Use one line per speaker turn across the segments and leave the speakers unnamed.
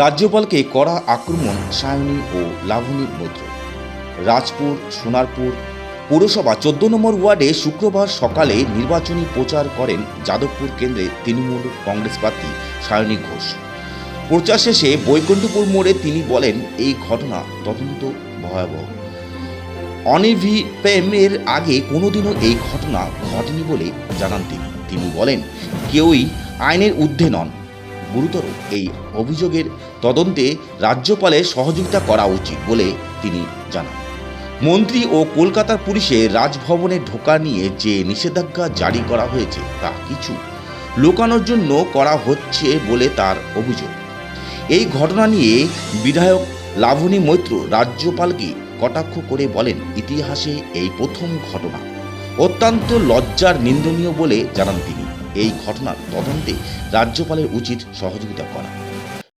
রাজ্যপালকে কড়া আক্রমণ, সায়নী ও লাভনীর মধ্য রাজপুর, সোনারপুর পৌরসভা চোদ্দ নম্বর ওয়ার্ডে শুক্রবার সকালে নির্বাচনী প্রচার করেন যাদবপুর কেন্দ্রে তৃণমূল কংগ্রেস প্রার্থী সায়নী ঘোষ। প্রচার শেষে বৈকুণ্ঠপুর মোড়ে তিনি বলেন, এই ঘটনা তদন্ত ভয়াবহ। অনিভিপ্যামের আগে কোনোদিনও এই ঘটনা ঘটেনি বলে জানান তিনি। তিনি বলেন, কেউই আইনের ঊর্ধ্বে নন। গুরুতর এই অভিযোগের তদন্তে রাজ্যপালের সহযোগিতা করা উচিত বলে তিনি জানান। মন্ত্রী ও কলকাতার পুলিশে রাজভবনে ঢোকা নিয়ে যে নিষেধাজ্ঞা জারি করা হয়েছে তা কিছু লোকানোর জন্য করা হচ্ছে বলে তার অভিযোগ। এই ঘটনা নিয়ে বিধায়ক লাভনী মৈত্র রাজ্যপালকে কটাক্ষ করে বলেন, ইতিহাসে এই প্রথম ঘটনা। অত্যন্ত লজ্জার নিন্দনীয় বলে জানান তিনি। এই ঘটনার তদন্তে রাজ্যপালের উচিত সহযোগিতা করা।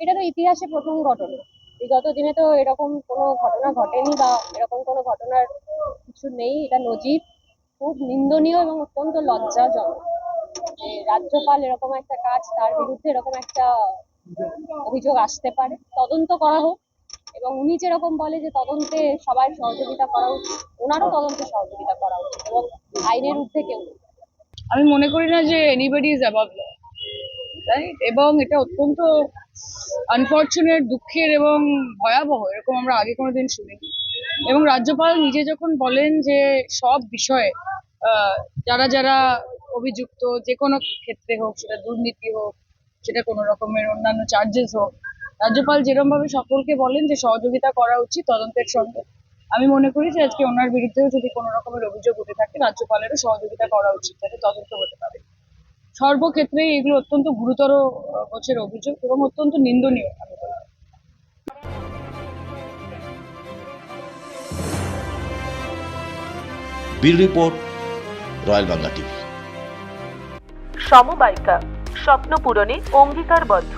এটা তো ইতিহাসে প্রথম ঘটনা। বিগত দিনে তো এরকম কোনো ঘটনা ঘটেনি বা এরকম কোনো ঘটনার কিছু নেই। এটা নজির, খুব নিন্দনীয় এবং অত্যন্ত লজ্জাজনক। যে রাজ্যপাল এরকম একটা কাজ, তার বিরুদ্ধে এরকম একটা অভিযোগ আসতে পারে। তদন্ত করা হোক এবং উনি যেরকম বলে যে তদন্তে সবাই সহযোগিতা করা উচিত, ওনারও তদন্তে সহযোগিতা করা উচিত এবং আইনের ঊর্ধ্বে কেউ।
আমি মনে করি না যে anybody is above law right এবং এটা অত্যন্ত আনফর্চুনেট দুঃখের এবং ভয়াবহ, এরকম আমরা আগে কোনোদিন শুনিনি। এবং রাজ্যপাল নিজে যখন বলেন যে সব বিষয়ে যারা যারা অভিযুক্ত, যে কোনো ক্ষেত্রে হোক, সেটা দুর্নীতি হোক, সেটা কোনো রকমের অন্যান্য চার্জেস হোক, রাজ্যপাল যেরকম ভাবে সকলকে বলেন যে সহযোগিতা করা উচিত তদন্তের সঙ্গে। আমি মনে করি যে আজকে ওনার বিরুদ্ধেও যদি কোনো রকমের অভিযোগ উঠে থাকে রাজ্যপালেরও সহযোগিতা করা উচিত যাতে তদন্ত হতে পারে। সর্বক্ষেত্রেই এগুলো অত্যন্ত গুরুতর গোছের অভিযোগ এবং অত্যন্ত নিন্দনীয়
বিল রিপোর্ট রয়্যাল বাংলা টিভি।
সমবায়িকা স্বপ্ন পূরণে অঙ্গীকারবদ্ধ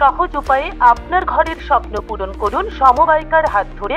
সহজ উপায়ে আপনার ঘরের স্বপ্ন পূরণ করুন সমবায়িকার হাত ধরে